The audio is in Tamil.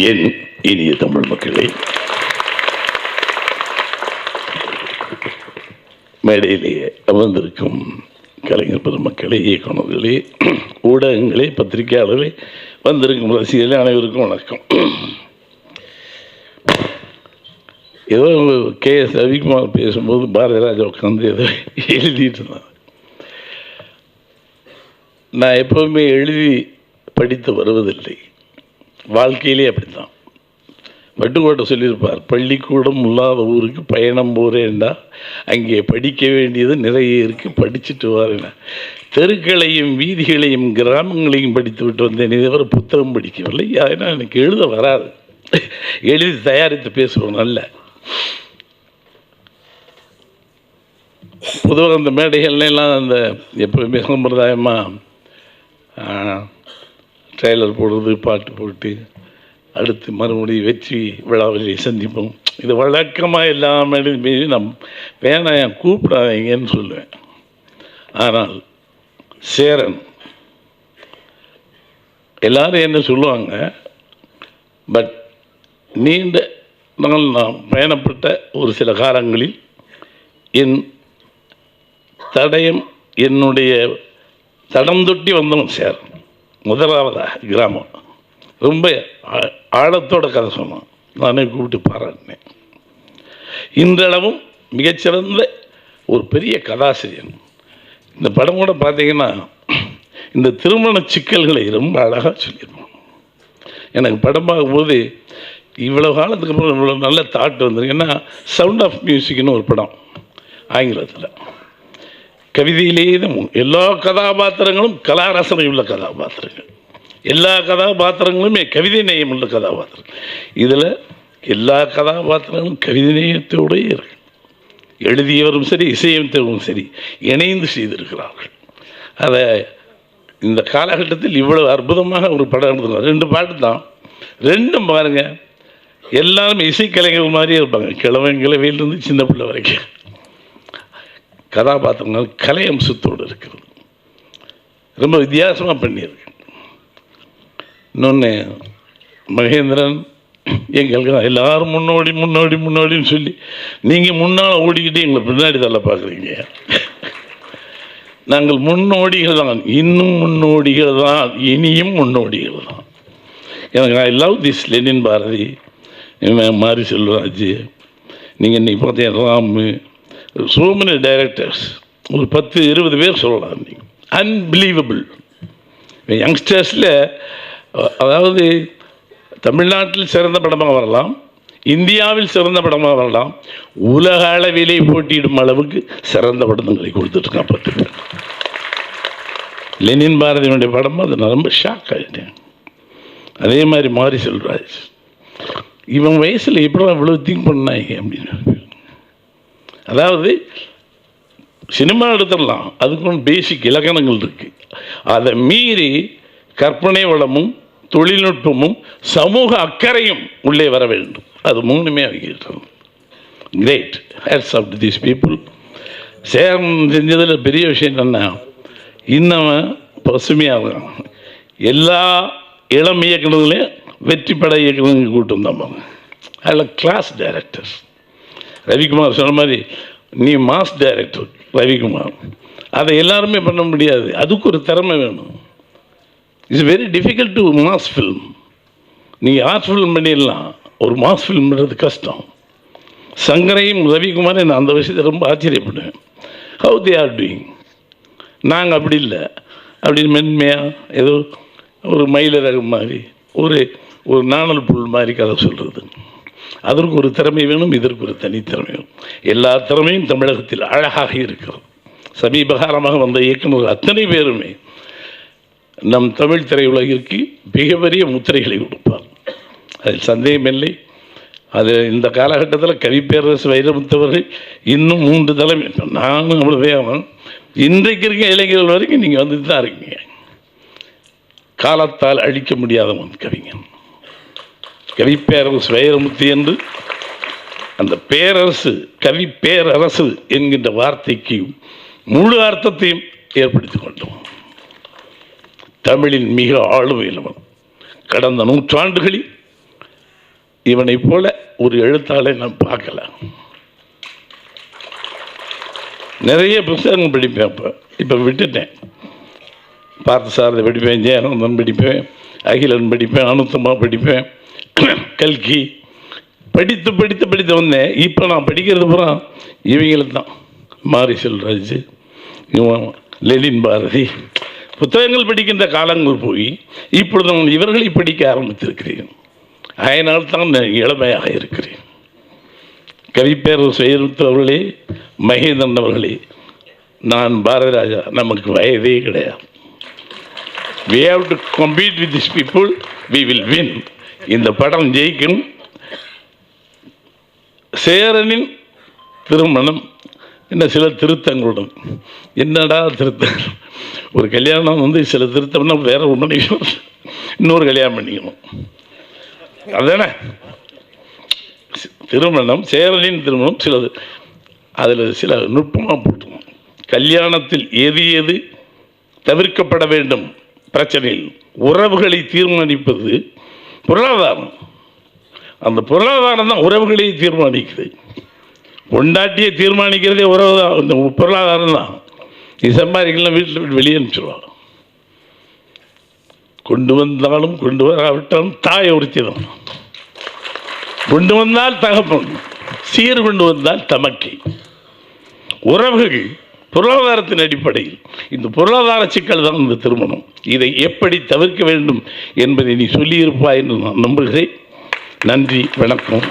என் இனிய தமிழ் மக்களே? மேடையிலேயே அமர்ந்திருக்கும் கலைஞர் பெருமக்களே இயக்குநர்களே ஊடகங்களே பத்திரிகையாளர்களே வந்திருக்கும் ரசிகர்களே அனைவருக்கும் வணக்கம். ஏதோ கே எஸ் ரவிக்குமார் பேசும்போது பாரதிராஜா உட்காந்து ஏதோ எழுதிட்டு இருந்தார். நான் எப்பவுமே எழுதி படித்து வருவதில்லை. வாழ்க்கையிலே அப்படித்தான். வட்டுக்கோட்டை சொல்லியிருப்பார் பள்ளிக்கூடம் இல்லாத ஊருக்கு பயணம் போகிறேன்டா அங்கே படிக்க வேண்டியது நிறைய இருக்குது படிச்சுட்டு வரேன் தெருக்களையும் வீதிகளையும் கிராமங்களையும் படித்து விட்டு வந்தேன் இதுவரை புத்தகம் படிக்கவில்லை. ஏன்னா எனக்கு எழுத வராது. எழுதி தயாரித்து பேசுவோம் நல்ல. பொதுவாக அந்த மேடைகள்ல எல்லாம் அந்த எப்பவுமே சம்பிரதாயமாக ட்ரெய்லர் போடுறது பாட்டு போட்டு அடுத்து மறுபடியும் வெற்றி விழாவில் சந்திப்போம். இது வழக்கமாக எல்லா மேடையுமே நம் வேணாம் என் கூப்பிடாதீங்கன்னு சொல்லுவேன். ஆனால் சேரன் எல்லாரும் என்ன சொல்லுவாங்க பட் நீண்ட நாள் நான் பயணப்பட்ட ஒரு சில காலங்களில் என் தடயம் என்னுடைய தடம் தொட்டி வந்தவன் சேரன். முதலாவதாக கிராமம். ரொம்ப ஆ- ஆழத்தோட கதை சொன்னோம் நானே கூப்பிட்டு பாராட்டினேன். இன்றளவும் மிகச்சிறந்த ஒரு பெரிய கதாசிரியன். இந்த படம் கூட பார்த்தீங்கன்னா இந்த திருமண சிக்கல்களை ரொம்ப அழகாக சொல்லியிருப்பான். எனக்கு படம் பார்க்கும்போது இவ்வளோ காலத்துக்கு அப்புறம் இவ்வளோ நல்ல தாட் வந்திருக்கு. ஏன்னா சவுண்ட் ஆஃப் மியூசிக்னு ஒரு படம் ஆங்கிலத்தில். கவிதையிலேயே தான் எல்லா கதாபாத்திரங்களும் கலாரசனை உள்ள கதாபாத்திரங்கள். எல்லா கதாபாத்திரங்களுமே கவிதை நேயம் உள்ள கதாபாத்திரம் இதில் எல்லா கதாபாத்திரங்களும் கவிதை நேயத்தோடயே இருக்கு. எழுதியவரும் சரி இசையமைத்தவரும் சரி இணைந்து செய்திருக்கிறார்கள். அதை இந்த காலகட்டத்தில் இவ்வளவு அற்புதமாக ஒரு படம் எடுத்துருக்காங்க. ரெண்டு பாட்டு தான். ரெண்டும் பாருங்க. எல்லாரும் இசைக்கலைஞர்கள் மாதிரியே இருப்பாங்க. கிழவன் கிழவையிலிருந்து சின்ன பிள்ளை வரைக்கும். கதாபாத்திரங்கள் கலை அம்சத்தோடு இருக்கிறது. ரொம்ப வித்தியாசமாக பண்ணியிருக்கு. இன்னொன்று மகேந்திரன் எங்களுக்கு எல்லாரும் முன்னோடி முன்னோடி முன்னோடின்னு சொல்லி நீங்கள் முன்னால் ஓடிக்கிட்டு எங்களை பின்னாடி தள்ள பார்க்குறீங்க நாங்கள் முன்னோடிகள் தான். இன்னும் முன்னோடிகள் தான். இனியும் முன்னோடிகள் தான். எனக்கு I love this Lenin Bharathi. Mari Selvaraj நீங்கள் இன்றைக்கி பார்த்தீங்க ராமு ஸோ மெனி டைரக்டர்ஸ் ஒரு பத்து இருபது பேர் சொல்லலாம் நீங்கள் அன்பிலீவபிள் யங்ஸ்டர்ஸில் அதாவது தமிழ்நாட்டில் சிறந்த படமாக வரலாம் இந்தியாவில் சிறந்த படமாக வரலாம் உலக அளவிலே போட்டியிடும் அளவுக்கு சிறந்த படங்களை கொடுத்துட்ருக்கான் பத்து பேர். லெனின் பாரதியினுடைய படம் அது நான் ரொம்ப ஷாக் ஆகிட்டேன் அதே மாதிரி மாரி செல்வராஜ் இவன் வயசில் எப்படி இவ்வளோ திங்க் பண்ணாங்க அப்படின்னு. அதாவது சினிமா எடுத்துடலாம். அதுக்கும் பேசிக் இலக்கணங்கள் இருக்குது அதை மீறி கற்பனை வளமும் தொழில்நுட்பமும் சமூக அக்கறையும் உள்ளே வர வேண்டும். அது மூணுமே அவங்க great hats off these people சேரம் செஞ்சதில் பெரிய விஷயம் என்னென்னா இன்னவன் பசுமையாக இருக்கான் எல்லா இளம் இயக்குநர்களையும் வெற்றி பட இயக்குனர்கள் கூட்டு வந்தாங்க அதில் கிளாஸ் டைரக்டர்ஸ் ரவிக்குமார் சொன்ன மாதிரி நீ மாஸ் டைரக்டர் ரவிக்குமார். அதை எல்லாருமே பண்ண முடியாது. அதுக்கு ஒரு திறமை வேணும். It's very difficult to mass film நீங்கள் ஆர்ட் ஃபில்ம் பண்ணிடலாம். ஒரு மாஸ் ஃபில்ம் பண்ணுறது கஷ்டம். சங்கரையும் ரவிக்குமாரையும் நான் அந்த விஷயத்தை ரொம்ப ஆச்சரியப்படுவேன். ஹவு தே ஆர் டூயிங் நாங்கள் அப்படி இல்லை. அப்படின்னு மென்மையாக ஏதோ ஒரு மயிலரகம் மாதிரி ஒரு ஒரு நாணல் புல் மாதிரி கதை சொல்கிறது அதற்கு ஒரு திறமை வேணும் இதற்கு ஒரு தனித்திறமை வேணும். எல்லா திறமையும் தமிழகத்தில் அழகாக இருக்கிறது. சமீபகாலமாக வந்த இயக்குநர்கள் அத்தனை பேருமே நம் தமிழ் திரையுலகிற்கு மிகப்பெரிய முத்திரைகளை கொடுப்பார். அதில் சந்தேகமில்லை. அது இந்த காலகட்டத்தில் கவிப்பேரரசு வைரமுத்தவர்கள் இன்னும் மூன்று தலைமை நானும் அவ்வளோ வேகம் இன்றைக்கு இருக்க இளைஞர்கள் வரைக்கும் நீங்கள் வந்துட்டு தான் இருக்கீங்க. காலத்தால் அழிக்க முடியாதவன் கவிஞன். கவிப்பேரரசு வைரமுத்து என்று அந்த பேரரசு கவி பேரரசு என்கின்ற வார்த்தைக்கு முழு அர்த்தத்தையும் ஏற்படுத்திக் கொண்டோம். தமிழின் மிக ஆளுமையிலவன் கடந்த நூற்றாண்டுகளில் இவனைப் போல ஒரு எழுத்தாளை நான் பார்க்கல. நிறைய புத்தகங்கள் படிப்பேன் இப்போ இப்போ விட்டுட்டேன். பார்த்த சாரதை படிப்பேன் ஜெயானந்தன் படிப்பேன் அகிலன் படிப்பேன் அனுத்தமா படிப்பேன். கல்கி. படித்து படித்து படித்து வந்தேன். இப்போ நான் படிக்கிறது பூரா இவங்களுக்கு தான். மாரி செல்வராஜ் இவன் லெலின் பாரதி. புத்தகங்கள் படிக்கின்ற காலங்கள் போய் இப்பொழுது நான் இவர்களை படிக்க ஆரம்பித்திருக்கிறேன். அதனால் தான் நான் இளமையாக இருக்கிறேன். கவிப்பேரர் செய்து அவர்களே மகேந்திரன் அவர்களே நான் பாரதிராஜா நமக்கு வயதே கிடையாது. We have to compete with this people we will win இந்த படம் ஜெயிக்கும். சேரனின் திருமணம். என்ன சில திருத்தங்களுடன். என்னடா திருத்தம்? ஒரு கல்யாணம் வந்து சில திருத்தம்னா வேற ஒன்று பண்ணிக்கணும் இன்னொரு கல்யாணம் பண்ணிக்கணும். அதானே? திருமணம் சேரனின் திருமணம் சிலது. அதில் சில நுட்பமாக போட்டுக்கணும். கல்யாணத்தில் எது எது தவிர்க்கப்பட வேண்டும்? பிரச்சனையில் உறவுகளை தீர்மானிப்பது பொருளாதாரம். அந்த பொருளாதாரம் தான் உறவுகளை தீர்மானிக்குது. பொண்டாட்டியை தீர்மானிக்கிறதே உறவு தான். இந்த பொருளாதாரம் தான். நீ சம்பாதிக்கலாம் வீட்டில் விட்டு வெளியே அனுப்பிச்சிடுவான் கொண்டு வந்தாலும் கொண்டு வராவிட்டாலும் தாய் ஒருத்தி தான் கொண்டு வந்தால் தகப்பன். சீர் கொண்டு வந்தால் தமக்கை. உறவுகள் பொருளாதாரத்தின் அடிப்படையில் இந்த பொருளாதார சிக்கல் தான் இந்த திருமணம். இதை எப்படி தவிர்க்க வேண்டும் என்பதை நீ சொல்லியிருப்பாய் என்று நான் நம்புகிறேன். நன்றி வணக்கம்.